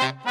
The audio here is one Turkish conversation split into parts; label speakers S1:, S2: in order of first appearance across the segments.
S1: Bye.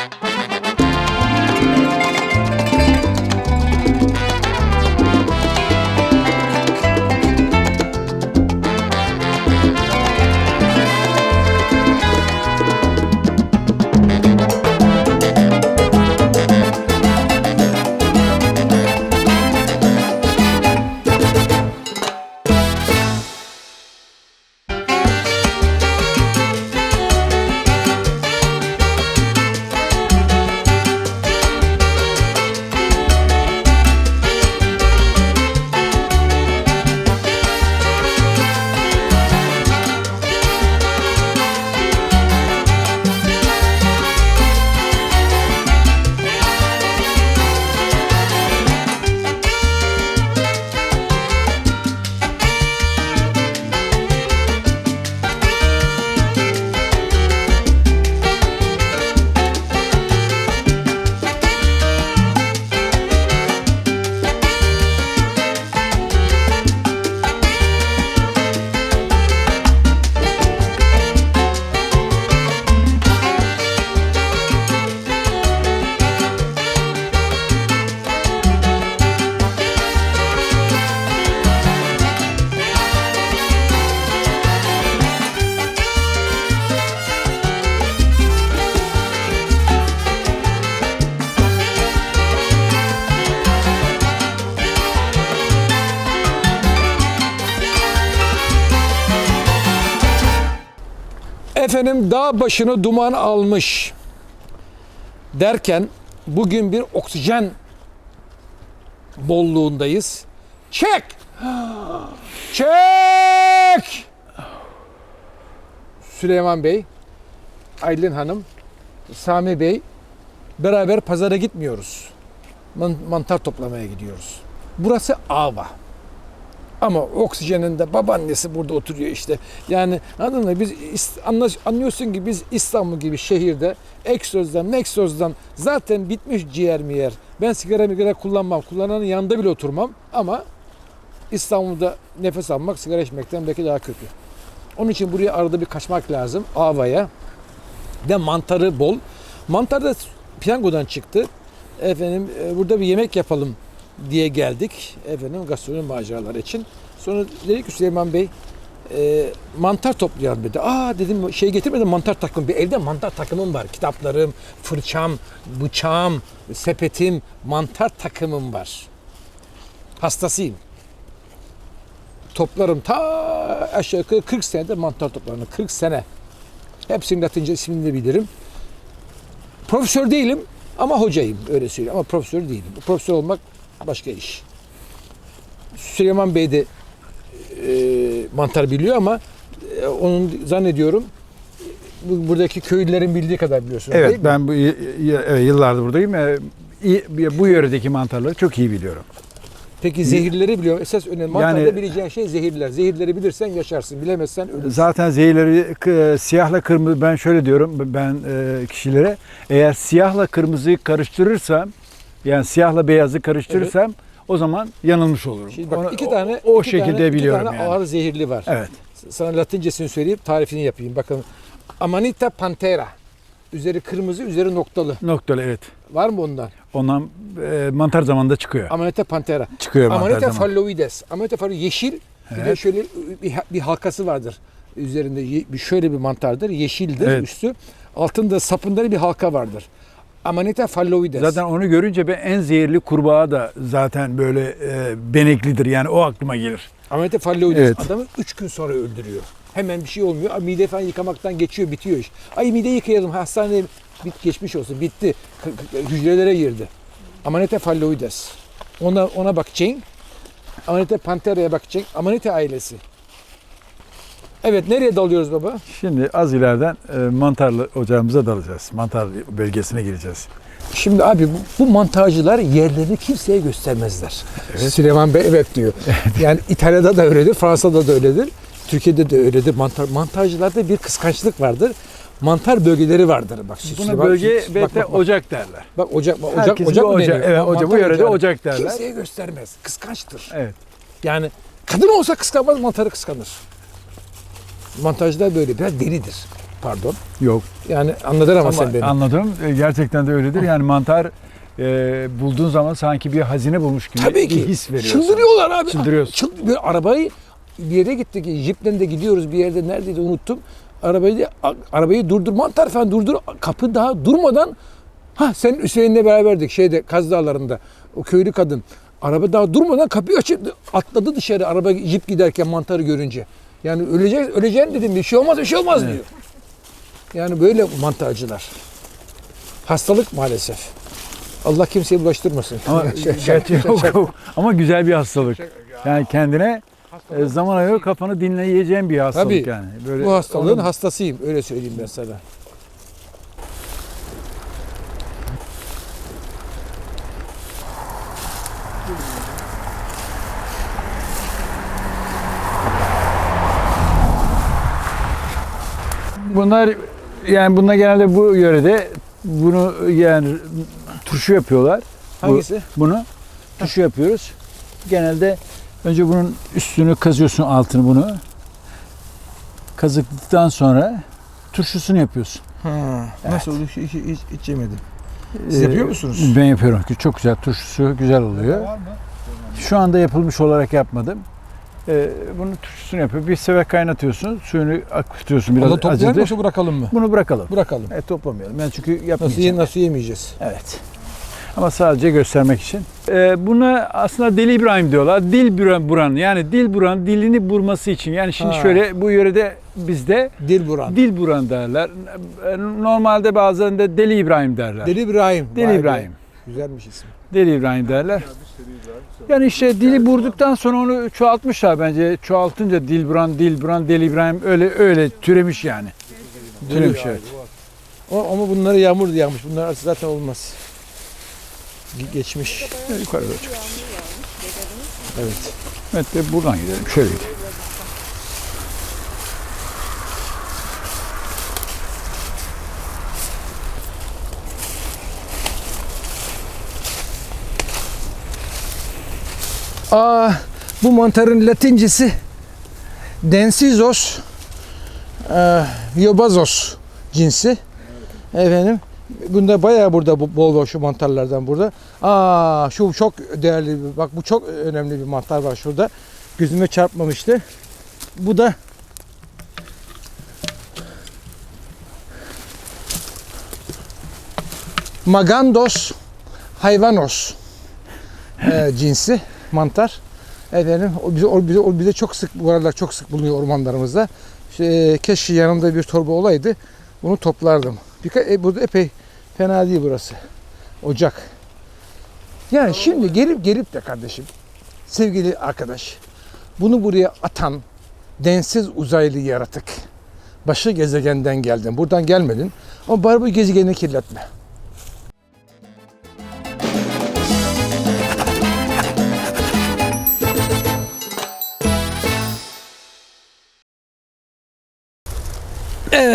S1: Efendim dağ başını duman almış derken bugün bir oksijen bolluğundayız. Çek! Çek! Süleyman Bey, Aylin Hanım, Sami Bey beraber pazara gitmiyoruz. Man- mantar toplamaya gidiyoruz. Burası Ava. Ama oksijenin de babaannesi burada oturuyor işte. Yani anladın mı? Biz anlaş, anlıyorsun ki biz İstanbul gibi şehirde egzozdan, meksozdan zaten bitmiş ciğer mi yer. Ben sigara migara kullanmam. Kullananın yanında bile oturmam. Ama İstanbul'da nefes almak sigara içmekten belki daha kötü. Onun için buraya arada bir kaçmak lazım. Ava'ya. Ve mantarı bol. Mantar da piyangodan çıktı. Efendim e, burada bir yemek yapalım diye geldik. Efendim gastronomi maceraları için. Sonra dedik ki Süleyman Bey e, mantar toplayalım dedi. Aa dedim şey getirmedim mantar takımı. Bir evde mantar takımım var. Kitaplarım, fırçam, bıçağım, sepetim, mantar takımım var. Hastasıyım. Toplarım ta aşağı yukarı 40 senedir mantar toplarım. 40 sene. Hepsinin Latince ismini de bilirim. Profesör değilim ama hocayım öyle söyleyeyim. Ama profesör değilim. Profesör olmak başka iş. Süleyman Bey de e, mantar biliyor ama e, onun zannediyorum bu, buradaki köylülerin bildiği kadar biliyorsunuz değil
S2: Evet
S1: mi?
S2: ben bu y- y- evet, yıllardır buradayım. Ee, iyi- Bu yöredeki mantarları çok iyi biliyorum.
S1: Peki zehirleri biliyor. Esas önemli. Mantarda
S2: Yani-
S1: bileceğin şey zehirler. Zehirleri bilirsen yaşarsın. Bilemezsen ölürsün.
S2: Zaten zehirleri k- siyahla kırmızı ben şöyle diyorum ben e, kişilere eğer siyahla kırmızıyı karıştırırsam yani siyahla beyazı karıştırırsam o zaman yanılmış olurum.
S1: Şimdi bak
S2: Onu-
S1: iki tane
S2: o, o
S1: iki
S2: şekilde
S1: tane,
S2: biliyorum
S1: iki tane
S2: yani.
S1: ağır zehirli var.
S2: Evet.
S1: Sana Latincesini söyleyip tarifini yapayım. Bakın Amanita pantera. Üzeri kırmızı, üzeri noktalı.
S2: Noktalı evet.
S1: Var mı ondan?
S2: Ondan e, mantar zamanında çıkıyor.
S1: Amanita pantera.
S2: Çıkıyor mantar
S1: Amanita
S2: zamanı.
S1: falloides. Amanita falloides yeşil. Bir de
S2: Evet.
S1: şöyle bir, bir halkası vardır. Üzerinde şöyle bir mantardır. Yeşildir
S2: Evet.
S1: üstü. Altında sapında bir halka vardır. Amanita falloides.
S2: Zaten onu görünce ben en zehirli kurbağa da zaten böyle e, beneklidir. Yani o aklıma gelir.
S1: Amanita falloides
S2: Evet.
S1: adamı 3 gün sonra öldürüyor. Hemen bir şey olmuyor. Ay, Mide falan yıkamaktan geçiyor, bitiyor iş. Ay mide yıkayalım hastaneye bit geçmiş olsun. Bitti. K- k- Hücrelere girdi. Amanita falloides. Ona ona bakacaksın. Amanita pantera'ya bakacaksın. Amanita ailesi. Evet nereye dalıyoruz baba?
S2: Şimdi az ileriden e, mantarlı ocağımıza dalacağız. Mantar bölgesine gireceğiz.
S1: Şimdi abi bu, bu mantarcılar yerlerini kimseye göstermezler. Süleyman Bey evet diyor. Yani İtalya'da da öyledir, Fransa'da da öyledir. Türkiye'de de öyledir. Mantar, mantarcılarda bir kıskançlık vardır. Mantar bölgeleri vardır. Bak,
S2: Buna
S1: Süleyman-
S2: bölge
S1: bak,
S2: ve
S1: bak,
S2: de
S1: bak,
S2: ocak derler.
S1: Bak ocak, bak, ocak,
S2: Herkesin
S1: ocak mı deniyor?
S2: evet, ocak- bu yörede ocak derler.
S1: Kimseye göstermez. Kıskançtır.
S2: Evet.
S1: Yani kadın olsa kıskanmaz, mantarı kıskanır. Mantarcılar böyle biraz delidir. Pardon.
S2: Yok.
S1: Yani anladın ama, sen beni.
S2: Anladım. E, Gerçekten de öyledir. Yani mantar e, bulduğun zaman sanki bir hazine bulmuş gibi
S1: Tabii
S2: bir
S1: ki.
S2: his veriyor.
S1: Çıldırıyorlar abi.
S2: Çıldırıyorsun.
S1: Çıl- böyle arabayı bir yere gittik. Jip'ten de gidiyoruz bir yerde neredeydi unuttum. Arabayı arabayı durdur mantar falan durdur. Kapı daha durmadan ha sen Hüseyin'le beraberdik şeyde Kaz Dağları'nda. O köylü kadın. Araba daha durmadan kapıyı açıp atladı dışarı araba jip giderken mantarı görünce. Yani ölecek öleceğin dedim bir şey olmaz bir şey olmaz diyor. Yani böyle mantarcılar. Hastalık maalesef. Allah kimseye bulaştırmasın.
S2: Ama, gerçi yok, yok. Ama güzel bir hastalık. Yani kendine e, zaman ayırıp kafanı dinleyeceğin bir hastalık
S1: Tabii.
S2: yani. Böyle
S1: Bu hastalığın
S2: onu-
S1: hastasıyım öyle söyleyeyim ben sana.
S2: Bunlar yani bunlar genelde bu yörede bunu yani turşu yapıyorlar. Bu-
S1: Hangisi?
S2: bunu turşu yapıyoruz. Genelde önce bunun üstünü kazıyorsun altını bunu. Kazıktıktan sonra turşusunu yapıyorsun.
S1: Ha, nasıl oluyor? Hiç, hiç, hiç yemedim.
S2: Ee,
S1: Siz yapıyor musunuz?
S2: Ben yapıyorum. Çok güzel turşusu güzel oluyor. Şu anda yapılmış olarak yapmadım. Ee, bunun turşusunu yapıyor. Bir sefer kaynatıyorsun. Suyunu akıtıyorsun biraz
S1: Onu toplayalım
S2: acıdır.
S1: yoksa bırakalım mı?
S2: Bunu bırakalım.
S1: Bırakalım.
S2: E, toplamayalım. Ben çünkü
S1: Nasıl,
S2: yapmayacağım.
S1: nasıl yemeyeceğiz?
S2: Evet. Ama sadece göstermek için. Ee, buna aslında Deli İbrahim diyorlar. Dil buran, buran yani dil buran dilini burması için. Yani şimdi
S1: Ha.
S2: şöyle bu yörede bizde
S1: Dil buran.
S2: dil buran derler. Ee, Normalde bazen de Deli İbrahim derler. Deli,
S1: Deli İbrahim. Vay be.
S2: İbrahim.
S1: Güzelmiş isim.
S2: Deli İbrahim derler. Yani işte dili vurduktan sonra onu çoğaltmışlar bence. Çoğaltınca dil buran, dil buran, Deli İbrahim öyle öyle türemiş yani. Türemiş evet.
S1: O, ama bunları yağmur yağmış. Bunlar zaten olmaz. Ge- Geçmiş.
S2: Yukarı doğru çıkacağız.
S1: Evet.
S2: Evet de buradan gidelim. Şöyle gidelim.
S1: Aa, bu mantarın latincesi Densizos e, yobazos cinsi. Efendim bunda bayağı burada bu- bol bol şu mantarlardan burada. Aa şu çok değerli bir- bak bu çok önemli bir mantar var şurada. Gözüme çarpmamıştı. Bu da Magandos hayvanos e, cinsi mantar. Efendim o bize, o bize, o bize çok sık bu aralar çok sık bulunuyor ormanlarımızda. İşte, e, keşke yanımda bir torba olaydı. Bunu toplardım. Birka, e, burada epey fena değil burası. Ocak. Yani şimdi gelip gelip de kardeşim sevgili arkadaş bunu buraya atan densiz uzaylı yaratık başı gezegenden geldin. Buradan gelmedin. Ama bari bu gezegeni kirletme.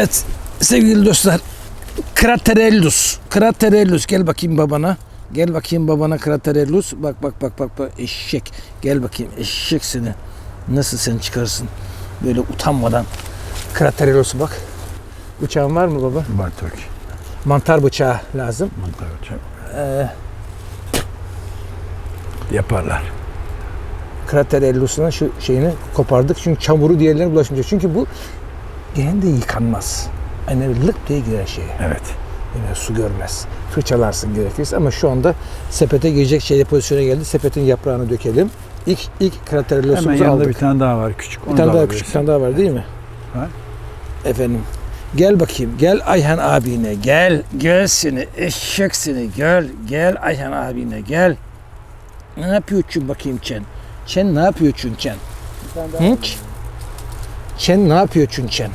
S1: Evet sevgili dostlar. Kraterellus. Kraterellus gel bakayım babana. Gel bakayım babana Kraterellus. Bak bak bak bak bak eşek. Gel bakayım eşek seni. Nasıl sen çıkarsın böyle utanmadan. Kraterellus'u bak. Bıçağın var mı baba?
S2: Var Türk.
S1: Mantar bıçağı lazım.
S2: Mantar hocam.
S1: Ee,
S2: Yaparlar.
S1: Kraterellus'una şu şeyini kopardık. Çünkü çamuru diğerlerine bulaşmayacak. Çünkü bu genelde yıkanmaz. Yani lık diye girer şeye.
S2: Evet.
S1: Yani su görmez. Fırçalarsın gerekirse ama şu anda sepete girecek şeyde pozisyona geldi. Sepetin yaprağını dökelim. İlk ilk
S2: Hemen
S1: kraterellosumuzu
S2: yanında
S1: aldık.
S2: bir tane daha var küçük.
S1: Bir tane
S2: da
S1: daha küçük bir tane daha var değil mi?
S2: Var.
S1: Efendim. Gel bakayım. Gel Ayhan abine. Gel. Gel seni. Eşek seni. Gel. Gel Ayhan abine. Gel. Ne yapıyorsun bakayım Çen? Çen ne yapıyorsun Çen? Hı? Çen ne yapıyorsun Çen?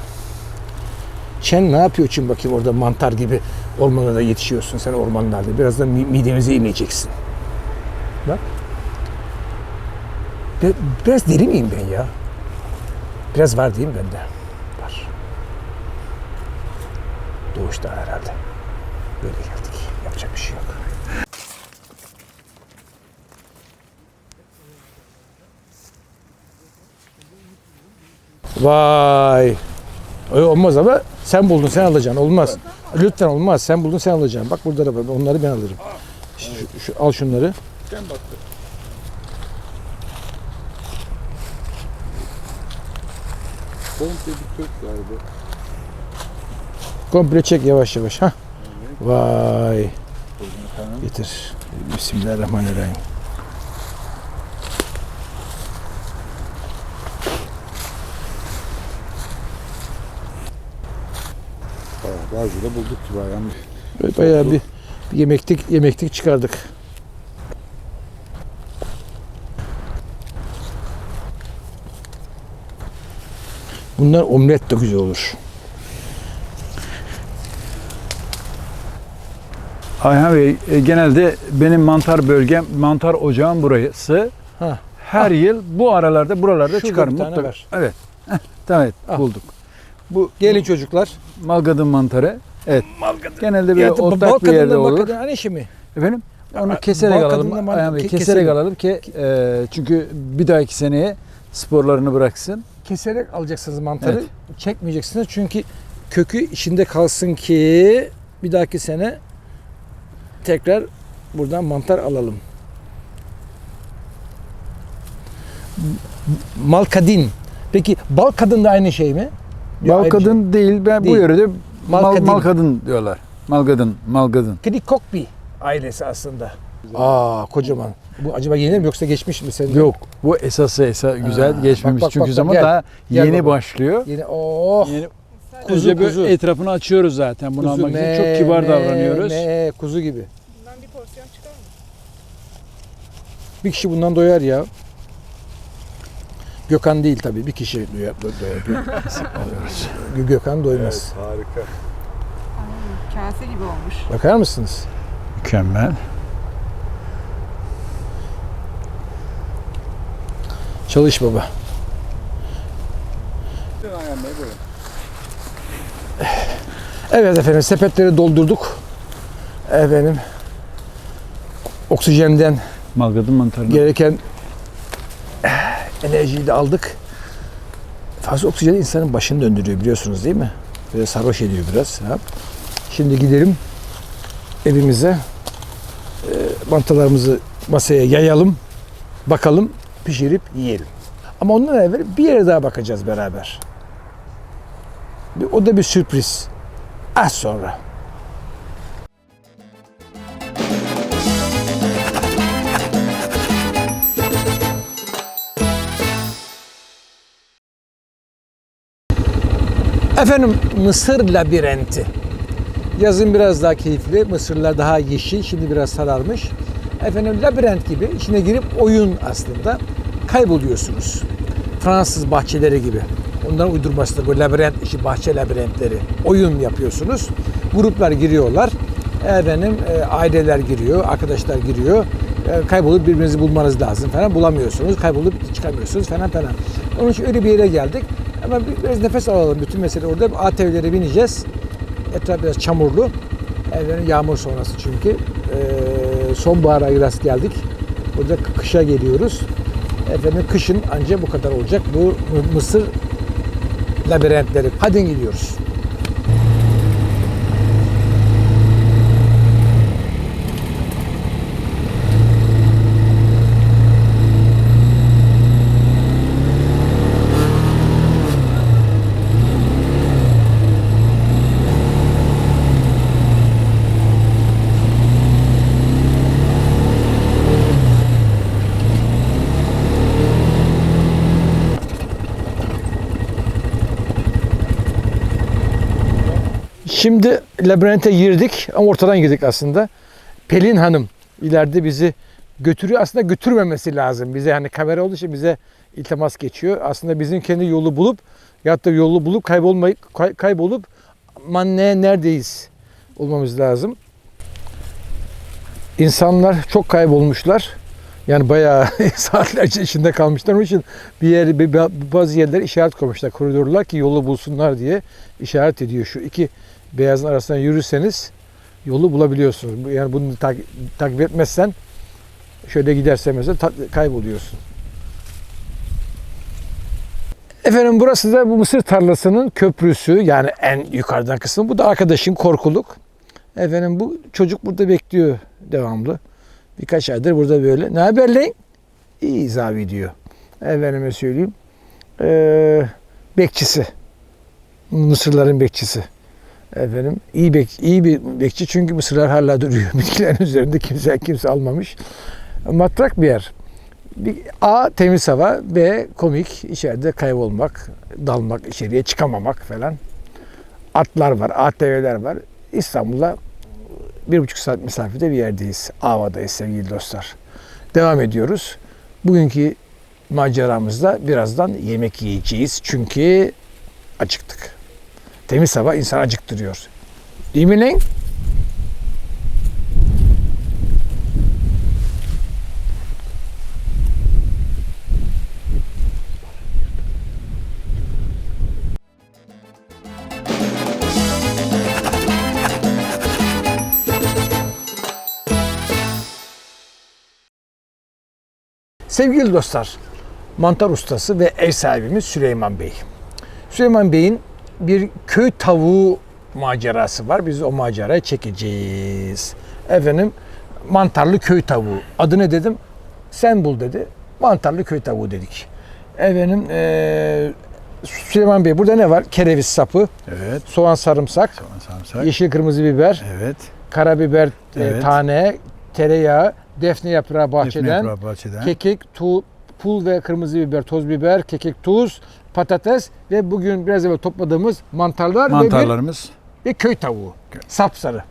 S1: Çen ne yapıyorsun bakayım orada mantar gibi ormanlarda yetişiyorsun sen ormanlarda. Biraz da mi- midemize ineceksin. Bak. Bi- Biraz deli miyim ben ya? Biraz var değil bende? Var. Doğuştan herhalde. Böyle geldik. Yapacak bir şey yok. Vay. Öyle olmaz ama sen buldun sen alacaksın. Olmaz. Lütfen olmaz. Sen buldun sen alacaksın. Bak burada da var. Onları ben alırım. Şu, şu- al şunları.
S3: Sen baktın. Komple bir kök galiba.
S1: Komple çek yavaş yavaş. Ha. Vay. Getir. Bismillahirrahmanirrahim.
S3: Bağcı'da bulduk ki bayağı.
S1: Böyle Bayağı bir, bir yemeklik yemeklik çıkardık. Bunlar omlet de güzel olur.
S2: Ayhan Bey e, genelde benim mantar bölgem, mantar ocağım burası.
S1: Ha.
S2: Her yıl bu aralarda buralarda
S1: Şurada
S2: çıkarım
S1: bir tane
S2: mutlaka.
S1: var.
S2: Evet. Heh, tamam evet,
S1: Al.
S2: bulduk. Bu
S1: Gelin çocuklar.
S2: malgadın mantarı. Evet. Genelde böyle
S1: Ya,
S2: otlak
S1: bal
S2: bir yerde olur.
S1: bakın hani işi mi?
S2: Efendim? Onu keserek alalım. Bey,
S1: ke-
S2: keserek alalım ki e, çünkü bir dahaki seneye sporlarını bıraksın.
S1: Keserek alacaksınız mantarı.
S2: Evet.
S1: Çekmeyeceksiniz çünkü kökü içinde kalsın ki bir dahaki sene tekrar buradan mantar alalım. Malkadin. Peki bal kadın da aynı şey mi? Aynı
S2: kadın değil. Ben
S1: Değil.
S2: bu yörede mal,
S1: Malkadin.
S2: mal kadın diyorlar. Malgadın, malgadın.
S1: Şey. Klikokbi ailesi aslında. Aa kocaman. Bu acaba yeni mi yoksa geçmiş mi senin?
S2: Yok. Bu esası esa güzel
S1: Aa,
S2: geçmemiş
S1: bak, bak,
S2: çünkü
S1: bak,
S2: zaman
S1: gel.
S2: daha
S1: Gel
S2: yeni
S1: baba.
S2: başlıyor.
S1: Yeni oh.
S2: Yeni
S1: Kuzu,
S2: böyle
S1: kuzu.
S2: etrafını açıyoruz zaten bunu almak için. Çok kibar davranıyoruz.
S1: Me, kuzu gibi.
S4: Bundan bir porsiyon çıkar mı?
S1: Bir kişi bundan doyar ya. Gökhan değil tabii. Bir kişi. Gö- Gökhan doymaz.
S3: harika.
S4: Ay, kase gibi olmuş.
S1: Bakar mısınız?
S2: Mükemmel.
S1: Çalış baba. Evet efendim sepetleri doldurduk. Efendim oksijenden
S2: Malgadın mantarını.
S1: gereken enerjiyi de aldık. Fazla oksijen insanın başını döndürüyor biliyorsunuz değil mi? Böyle sarhoş ediyor biraz. Ha. Şimdi gidelim evimize. E, mantalarımızı masaya yayalım. Bakalım pişirip yiyelim. Ama ondan evvel bir yere daha bakacağız beraber. O da bir sürpriz. Az sonra. Efendim Mısır labirenti. Yazın biraz daha keyifli, Mısırlar daha yeşil, şimdi biraz sararmış. Efendim labirent gibi içine girip oyun aslında kayboluyorsunuz. Fransız bahçeleri gibi. Onların uydurması da bu labirent işi, bahçe labirentleri. Oyun yapıyorsunuz. Gruplar giriyorlar. Efendim e, aileler giriyor, arkadaşlar giriyor. E, kaybolup birbirinizi bulmanız lazım falan. Bulamıyorsunuz, kaybolup çıkamıyorsunuz falan falan. Onun için öyle bir yere geldik. Bir- biraz nefes alalım bütün mesele orada. ATV'lere bineceğiz. Etraf biraz çamurlu. Efendim yağmur sonrası çünkü. Ee, sonbahara biraz geldik. Burada kışa geliyoruz. Efendim kışın ancak bu kadar olacak. Bu Mı- Mısır labirentleri. Hadi gidiyoruz. Şimdi labirente girdik ama ortadan girdik aslında. Pelin Hanım ileride bizi götürüyor. Aslında götürmemesi lazım. Bize hani kamera olduğu için bize iltimas geçiyor. Aslında bizim kendi yolu bulup ya da yolu bulup kaybolmayıp kay- kaybolup aman ne neredeyiz olmamız lazım. İnsanlar çok kaybolmuşlar. Yani bayağı saatlerce içinde kalmışlar. Onun için bir yer, bir- bazı yerler işaret koymuşlar. Koridorlar ki yolu bulsunlar diye işaret ediyor. Şu iki beyazın arasından yürürseniz yolu bulabiliyorsunuz. Bu- Yani bunu takip, takip etmezsen şöyle gidersen mesela kayboluyorsun. Efendim burası da bu mısır tarlasının köprüsü yani en yukarıdan kısmı. Bu da arkadaşın korkuluk. Efendim bu çocuk burada bekliyor devamlı. Birkaç aydır burada böyle. Ne haber lan? İyiyiz abi diyor. Efendime söyleyeyim. Ee, bekçisi. Mısırların bekçisi. Efendim iyi bek iyi bir bekçi çünkü mısırlar hala duruyor. Bitkilerin üzerinde kimse kimse almamış. Matrak bir yer. Bir A temiz hava, B komik içeride kaybolmak, dalmak, içeriye çıkamamak falan. Atlar var, ATV'ler var. İstanbul'da bir buçuk saat mesafede bir yerdeyiz. Ava'dayız sevgili dostlar. Devam ediyoruz. Bugünkü maceramızda birazdan yemek yiyeceğiz. Çünkü acıktık. Temiz hava insan acıktırıyor. Değil mi? Sevgili dostlar, mantar ustası ve ev sahibimiz Süleyman Bey. Süleyman Bey'in bir köy tavuğu macerası var. Biz o macerayı çekeceğiz. Efendim mantarlı köy tavuğu. Adı ne dedim? Sen bul dedi. Mantarlı köy tavuğu dedik. Efendim eee, Süleyman Bey burada ne var? Kereviz sapı,
S2: Evet.
S1: soğan sarımsak,
S2: Soğan sarımsak.
S1: yeşil kırmızı biber,
S2: Evet.
S1: karabiber e,
S2: Evet.
S1: tane, tereyağı, defne yaprağı bahçeden,
S2: Defne yaprağı bahçeden.
S1: kekik, tu, pul ve kırmızı biber, toz biber, kekik, tuz, patates ve bugün biraz evvel topladığımız mantarlar ve,
S2: Mantarlarımız.
S1: bir, ve köy tavuğu. Sapsarı.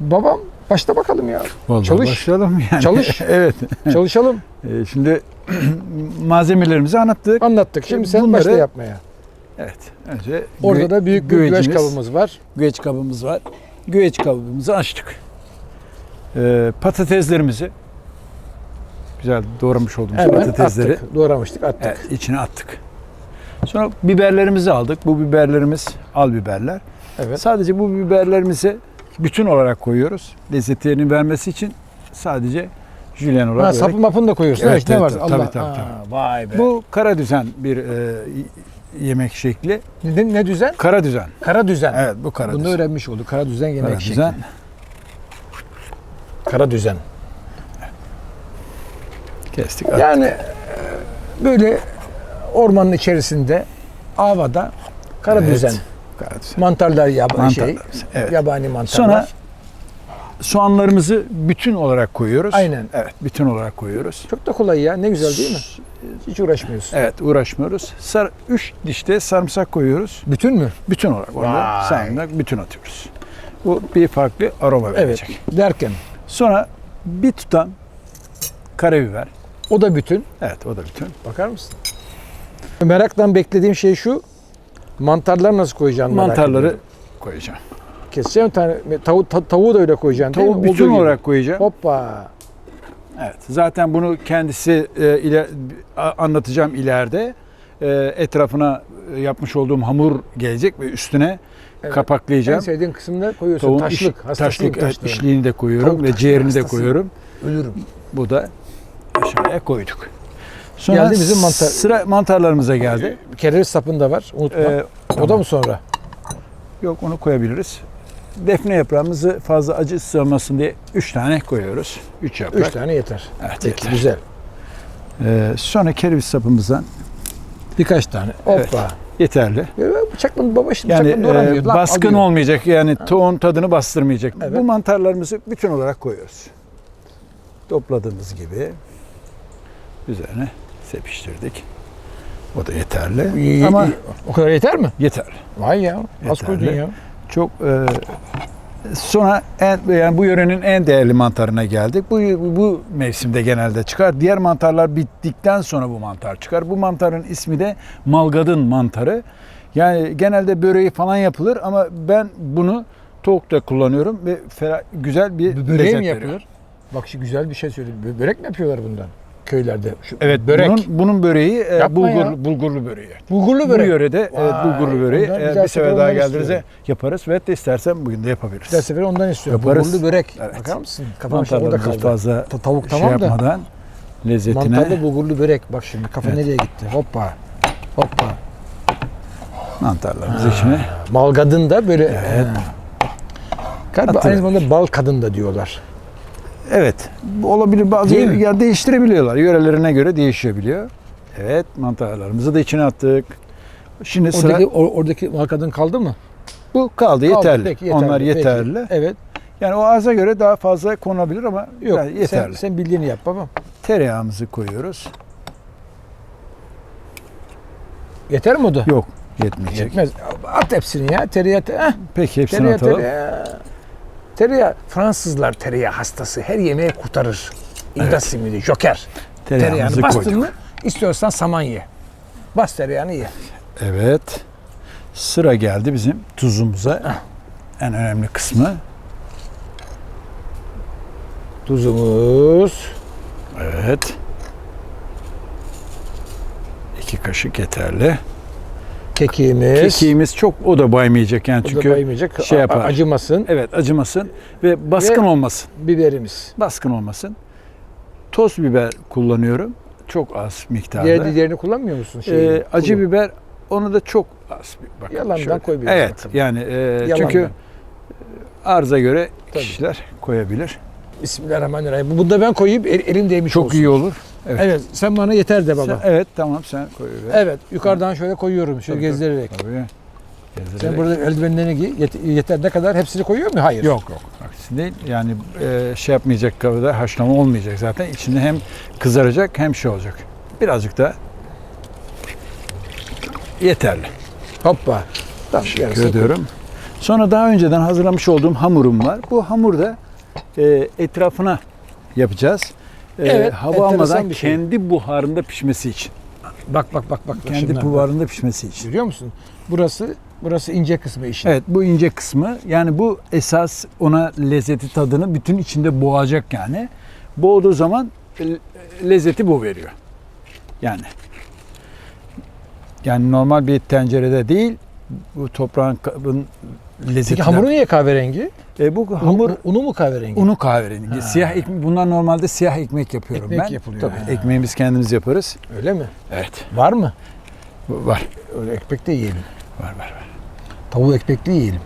S1: Babam başla bakalım ya.
S2: Vallahi
S1: Çalış.
S2: Başlayalım yani.
S1: Çalış.
S2: evet.
S1: Çalışalım.
S2: Ee, şimdi malzemelerimizi anlattık.
S1: Anlattık. Şimdi sen
S2: Bunları-
S1: başla yapmaya.
S2: Evet. Önce
S1: Orada
S2: güve-
S1: da büyük bir güveç kabımız var.
S2: Güveç kabımız var. Güveç kabımızı açtık. Ee, patateslerimizi güzel doğramış olduğumuz
S1: Hemen
S2: patatesleri
S1: attık. Doğramıştık, attık.
S2: evet, içine attık. Sonra biberlerimizi aldık. Bu biberlerimiz al biberler.
S1: Evet.
S2: Sadece bu biberlerimizi bütün olarak koyuyoruz. Lezzetlerini vermesi için sadece jülyen olarak.
S1: Ha, sapı mapını da koyuyorsun.
S2: Evet,
S1: Evet, ne var?
S2: tabii,
S1: Allah.
S2: tabii, tabii,
S1: Ha, Vay be.
S2: Bu kara düzen bir e, yemek şekli.
S1: ne, ne düzen?
S2: Kara düzen.
S1: Kara düzen.
S2: Evet bu kara
S1: Bunu
S2: düzen.
S1: öğrenmiş olduk. Kara düzen yemek
S2: Kara
S1: şekli.
S2: düzen.
S1: Kara düzen.
S2: Kestik.
S1: Yani e, böyle ormanın içerisinde avada kara
S2: Evet.
S1: düzen.
S2: Kara düzen.
S1: Mantarlar yabani şey.
S2: Evet.
S1: Yabani mantarlar.
S2: Sonra soğanlarımızı bütün olarak koyuyoruz.
S1: Aynen.
S2: Evet, bütün olarak koyuyoruz.
S1: Çok da kolay ya. Ne güzel değil mi? Hiç uğraşmıyorsun.
S2: Evet, uğraşmıyoruz. Sar, üç dişte sarımsak koyuyoruz.
S1: Bütün mü?
S2: Bütün olarak
S1: Vay.
S2: sarımsak bütün atıyoruz. Bu bir farklı aroma
S1: Evet.
S2: verecek.
S1: Derken
S2: Sonra bir tutam karabiber.
S1: O da bütün.
S2: Evet, o da bütün.
S1: Bakar mısın? Merakla beklediğim şey şu. Mantarlar nasıl koyacaksın merak
S2: Mantarları
S1: ediyorum.
S2: koyacağım.
S1: Keseceğim tane tavu, ta- tavuğu da öyle koyacaksın değil
S2: Tavuğu
S1: mi?
S2: bütün
S1: Olduğu gibi.
S2: olarak koyacağım.
S1: Hoppa.
S2: Evet. Zaten bunu kendisi e, ile anlatacağım ileride. E, etrafına e, yapmış olduğum hamur gelecek ve üstüne
S1: Evet. En
S2: kapaklayacağım.
S1: sevdiğin kısımda koyuyorsun.
S2: Tavuğun
S1: taşlık.
S2: iç-
S1: hastasıyım
S2: taşlık evet,
S1: taşlığına.
S2: işliğini de koyuyorum
S1: Tavuk
S2: ve ciğerini de
S1: hastasıyım.
S2: koyuyorum.
S1: Ölürüm.
S2: Bu da aşağıya koyduk. Sonra
S1: Geldi bizim mantar-
S2: sıra mantarlarımıza geldi.
S1: Kereviz sapında var. Unutma.
S2: Ee,
S1: o da mı sonra?
S2: Yok onu koyabiliriz. Defne yaprağımızı fazla acı sığmasın diye 3 tane koyuyoruz. 3 yaprak.
S1: Üç tane yeter.
S2: Evet,
S1: Peki,
S2: yeter.
S1: güzel.
S2: Ee, sonra kereviz sapımızdan
S1: Birkaç tane.
S2: Evet.
S1: Hoppa.
S2: yeterli.
S1: Evet. Bıçakla baba şimdi
S2: Yani
S1: bıçakla doğramıyor.
S2: e, baskın
S1: alıyor.
S2: olmayacak yani toğun tadını bastırmayacak.
S1: Evet.
S2: Bu mantarlarımızı bütün olarak koyuyoruz. Topladığımız gibi üzerine sepiştirdik. O da yeterli.
S1: İyi,
S2: Ama
S1: o kadar yeter mi?
S2: yeterli.
S1: Vay ya. Az
S2: Yeterli.
S1: koydun ya.
S2: Çok e, sonra en yani bu yörenin en değerli mantarına geldik. Bu bu mevsimde genelde çıkar. Diğer mantarlar bittikten sonra bu mantar çıkar. Bu mantarın ismi de malgadın mantarı. Yani genelde böreği falan yapılır ama ben bunu tavukta kullanıyorum ve ferah, güzel bir
S1: Böreği
S2: lezzet
S1: mi
S2: veriyor.
S1: Bak şu güzel bir şey söyledi. Bö- Börek mi yapıyorlar bundan? Köylerde. Şu
S2: Evet,
S1: börek.
S2: Bunun, bunun böreği e, bulgur,
S1: ya.
S2: bulgurlu böreği.
S1: Bulgurlu
S2: Bu
S1: börek.
S2: yörede evet,
S1: Vay,
S2: bulgurlu böreği.
S1: güzel
S2: bir sefer daha geldiğinizde yaparız ve de istersen bugün de yapabiliriz.
S1: Bir sefer ondan istiyorum.
S2: Yaparız.
S1: Bulgurlu börek.
S2: Evet.
S1: Bakar mısın? Kafam şey orada kaldı.
S2: fazla
S1: Ta- Tavuk
S2: şey
S1: tamam da.
S2: yapmadan lezzetine
S1: Mantarlı bulgurlu börek. Bak şimdi kafa
S2: Evet.
S1: nereye gitti? Hoppa. Hoppa.
S2: Mantarlarımızı içine.
S1: Mal kadın da böyle. Evet. Galiba
S2: Atılır.
S1: aynı zamanda bal kadın da diyorlar.
S2: Evet. Olabilir bazı
S1: Değil mi?
S2: yer değiştirebiliyorlar. Yörelerine göre değişebiliyor. Evet mantarlarımızı da içine attık. Şimdi sıra
S1: Oradaki, or- oradaki mal kadın kaldı mı?
S2: bu kaldı
S1: Kaldı,
S2: yeterli.
S1: peki, yeterli,
S2: Onlar
S1: peki.
S2: yeterli.
S1: Evet.
S2: Yani o ağza göre daha fazla konabilir ama
S1: Yok.
S2: yani yeterli.
S1: Sen, sen bildiğini yap babam.
S2: Tereyağımızı koyuyoruz.
S1: Yeter mi o da?
S2: Yok yetmeyecek.
S1: Yetmez. At hepsini ya. Tereyağı. te- Heh,
S2: Peki hepsini
S1: tereyağı,
S2: atalım.
S1: tereyağı. Tereyağı. Fransızlar tereyağı hastası. Her yemeği kurtarır. İmdat simidi, joker. Tereyağını bastın
S2: koyduk.
S1: mı istiyorsan saman ye. Bas tereyağını ye.
S2: Evet. Sıra geldi bizim tuzumuza. En önemli kısmı.
S1: Tuzumuz.
S2: Evet. İki kaşık yeterli.
S1: Kekiğimiz.
S2: Kekiğimiz çok o da baymayacak yani
S1: O da
S2: çünkü
S1: baymayacak.
S2: şey yapar.
S1: Acımasın.
S2: evet acımasın ve baskın
S1: Ve-
S2: olmasın.
S1: Biberimiz.
S2: Baskın olmasın. Toz biber kullanıyorum. Çok az miktarda.
S1: Diğer diğerini kullanmıyor musun? Şeyi,
S2: Ee, acı
S1: kuru?
S2: biber onu da çok az. Bakın
S1: Yalandan
S2: şöyle.
S1: koy biraz
S2: Evet
S1: bakalım.
S2: yani e,
S1: Yalandan.
S2: çünkü arıza göre
S1: Tabii.
S2: kişiler koyabilir.
S1: Bismillahirrahmanirrahim. Bu- Bunu da ben koyayım. El, elim değmiş
S2: Çok
S1: olsun.
S2: iyi olur. Evet.
S1: Evet. Sen bana yeter de baba.
S2: Sen- evet tamam sen koy.
S1: Evet. Yukarıdan şöyle koyuyorum. Şöyle
S2: Tabii,
S1: gezdirerek.
S2: Tabii. Gezdirerek.
S1: Sen burada eldivenlerini giy. Yet- yeter ne kadar? Hepsini koyuyor mu? Hayır.
S2: Yok yok. Aksi değil. Yani e, şey yapmayacak kadar haşlama olmayacak zaten. İçinde hem kızaracak hem şey olacak. Birazcık da yeterli.
S1: Hoppa. Tamam.
S2: Teşekkür
S1: koy.
S2: ediyorum. Sonra daha önceden hazırlamış olduğum hamurum var. Bu hamur da e, etrafına yapacağız. E,
S1: Evet,
S2: hava
S1: enteresan
S2: almadan
S1: şey.
S2: kendi buharında pişmesi için.
S1: Bak bak bak bak.
S2: Kendi
S1: şimdi bak.
S2: buharında pişmesi için.
S1: Görüyor musun? Burası burası ince kısmı işin.
S2: Evet bu ince kısmı yani bu esas ona lezzeti tadını bütün içinde boğacak yani. Boğduğu zaman le- lezzeti bu veriyor. Yani yani normal bir tencerede değil bu toprağın kabın lezzeti.
S1: Peki hamuru niye kahverengi?
S2: e, bu
S1: Hamur
S2: hamur
S1: unu mu kahverengi?
S2: unu kahverengi. Siyah ekmek bunlar normalde siyah ekmek yapıyorum
S1: Ekmek
S2: ben.
S1: yapılıyor.
S2: Tabii
S1: Ha.
S2: ekmeğimizi kendimiz yaparız.
S1: Öyle mi?
S2: Evet.
S1: Var mı?
S2: Var.
S1: Öyle ekmek de yiyelim.
S2: Var var var.
S1: Tavuğu ekmekli yiyelim.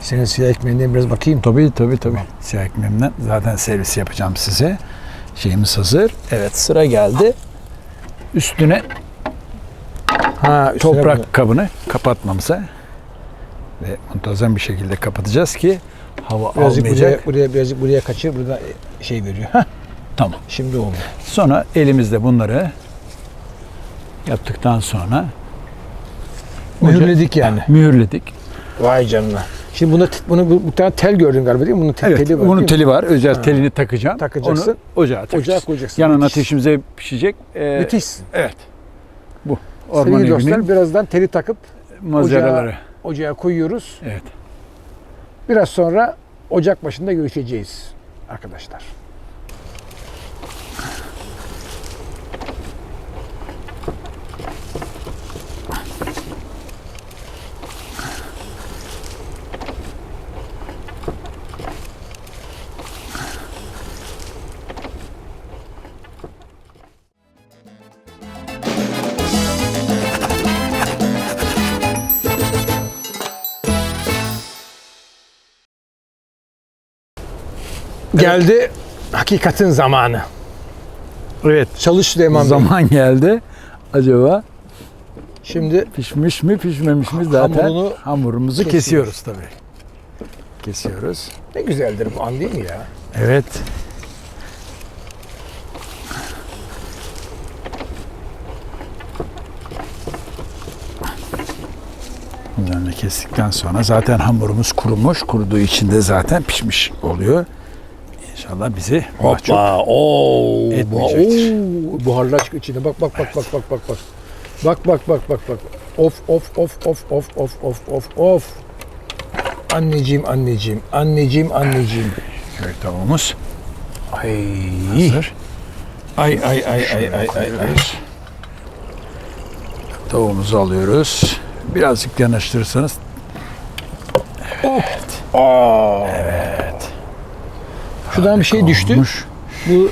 S1: Senin siyah ekmeğinden biraz bakayım.
S2: Tabii tabii tabii. Siyah ekmeğimden zaten servis yapacağım size. Şeyimiz hazır. Evet sıra geldi. Üstüne
S1: Ha, üstüne
S2: toprak
S1: bunu-
S2: kabını kapatmamıza ve muntazam bir şekilde kapatacağız ki hava
S1: Birazcık buraya,
S2: almayacak.
S1: buraya, birazcık buraya kaçır. Burada şey veriyor. Hah,
S2: Tamam.
S1: şimdi oldu.
S2: Sonra elimizde bunları yaptıktan sonra
S1: Mühürledik yani.
S2: mühürledik.
S1: Vay canına. Şimdi buna bunu bu, bir tane tel gördün galiba değil mi? Bunun te-
S2: Evet,
S1: teli var.
S2: bunun teli var. Özel
S1: Ha.
S2: telini takacağım.
S1: Takacaksın.
S2: Onu ocağa takacağız.
S1: Ocağa koyacaksın.
S2: Yanına
S1: Müthiş.
S2: ateşimize pişecek. Ee,
S1: Müthişsin.
S2: Evet. Bu. Orman
S1: Sevgili dostlar birazdan teli takıp
S2: manzaraları.
S1: Ocağa koyuyoruz.
S2: Evet.
S1: Biraz sonra ocak başında görüşeceğiz arkadaşlar. Geldi hakikatin zamanı.
S2: Evet.
S1: Çalış Süleyman Bey.
S2: Zaman geldi. Acaba
S1: Şimdi
S2: pişmiş mi pişmemiş mi zaten
S1: Hamurunu
S2: hamurumuzu
S1: kesiyoruz.
S2: kesiyoruz tabii. Kesiyoruz.
S1: ne güzeldir bu an değil mi ya?
S2: Evet. Üzerine kestikten sonra zaten hamurumuz kurumuş. Kuruduğu için de zaten pişmiş oluyor. İnşallah bizi mahcup
S1: Oo,
S2: etmeyecektir.
S1: oo, buharlar çıkıyor içine. Bak bak bak bak bak bak bak. Bak bak bak bak bak. Of of of of of of of of of. Anneciğim anneciğim anneciğim anneciğim.
S2: köy tavuğumuz
S1: Ay.
S2: hazır.
S1: Ay ay ay ay ay ay ay.
S2: Tavuğumuzu alıyoruz. Birazcık yanaştırırsanız
S1: Aa. Evet. Şuradan bir şey düştü.
S2: olmuş.
S1: Bu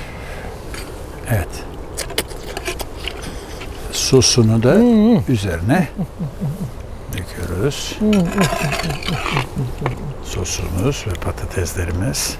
S2: Evet. Sosunu da üzerine çekiyoruz. Sosumuz ve patateslerimiz.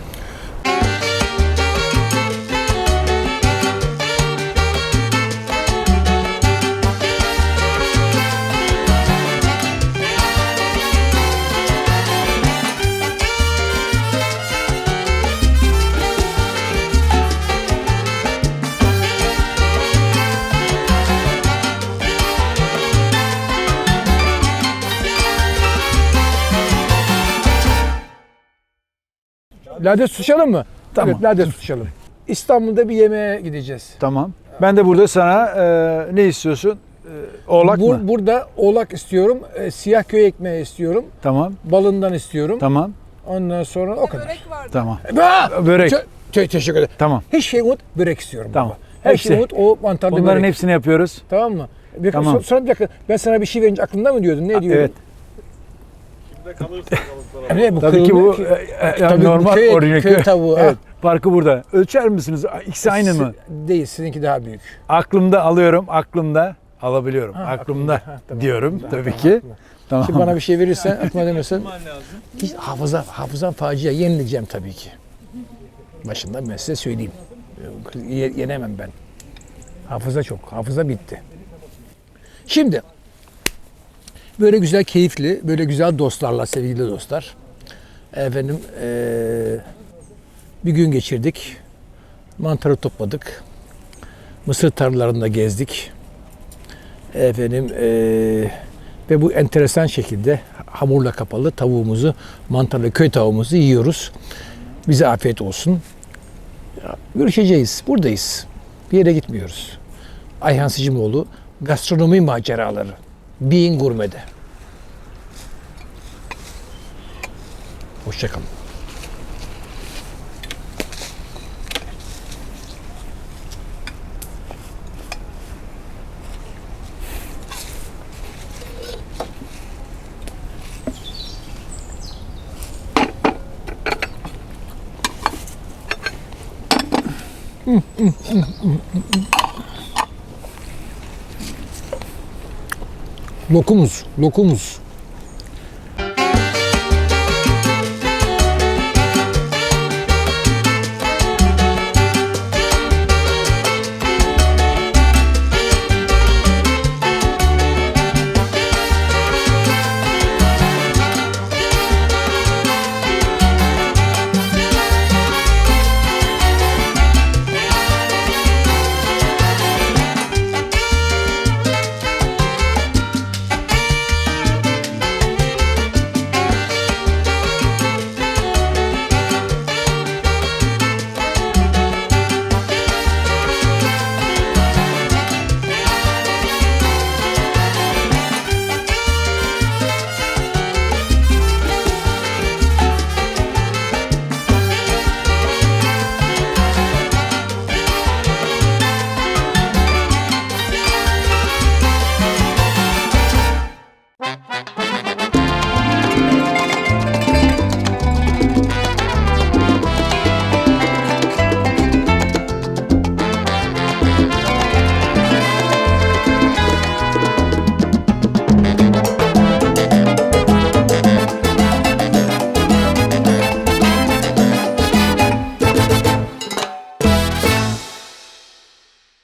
S1: Lades tutuşalım mı?
S2: Tamam.
S1: Evet, lades tutuşalım. İstanbul'da bir yemeğe gideceğiz.
S2: Tamam. Ben de burada sana e, ne istiyorsun? E, oğlak
S1: Bur-
S2: mı?
S1: Burada oğlak istiyorum, e, siyah köy ekmeği istiyorum,
S2: Tamam.
S1: balından istiyorum.
S2: Tamam.
S1: Ondan sonra o kadar.
S4: Börek vardı.
S2: Tamam.
S1: Aa!
S2: Börek.
S1: Te- te- teşekkür ederim.
S2: Tamam.
S1: Her şey unut, börek istiyorum.
S2: Tamam.
S1: baba. Her
S2: Hepsi.
S1: şey unut, o mantarlı
S2: Bunların
S1: börek.
S2: hepsini yapıyoruz.
S1: Tamam mı? Bir,
S2: Tamam.
S1: Sonra, sonra bir dakika, ben sana bir şey verince aklında mı diyordun? Ne diyordun?
S2: Evet.
S3: Kimde kalırsa kalıplara.
S1: Ne, bu
S2: Tabii ki
S1: kırılmıyor
S2: bu
S1: ki.
S2: e, e,
S1: Tabii bu
S2: normal
S1: köy-
S2: orijinal
S1: köy tavuğu,
S2: Evet. Farkı burada. Ölçer misiniz? İkisi aynı mı?
S1: Değil, sizinki daha büyük.
S2: Aklımda alıyorum, aklımda alabiliyorum.
S1: Ha,
S2: aklımda diyorum
S1: Tamam,
S2: tabii ki.
S1: tamam. Şimdi bana bir şey verirsen, aklıma demesin. Hiç hafıza, hafızam facia yenileceğim tabii ki. Başından ben size söyleyeyim. Ye- Yenemem ben. Hafıza çok, hafıza bitti. Şimdi, böyle güzel, keyifli, böyle güzel dostlarla, sevgili dostlar. Efendim, eee, bir gün geçirdik. Mantarı topladık. Mısır tarlalarında gezdik. Efendim, eee, ve bu enteresan şekilde hamurla kapalı tavuğumuzu, mantarlı köy tavuğumuzu yiyoruz. Bize afiyet olsun. Görüşeceğiz. Buradayız. Bir yere gitmiyoruz. Ayhan Sicimoğlu gastronomi maceraları. Being Gurme'de. Hoşçakalın. Lokumuz, lokumuz.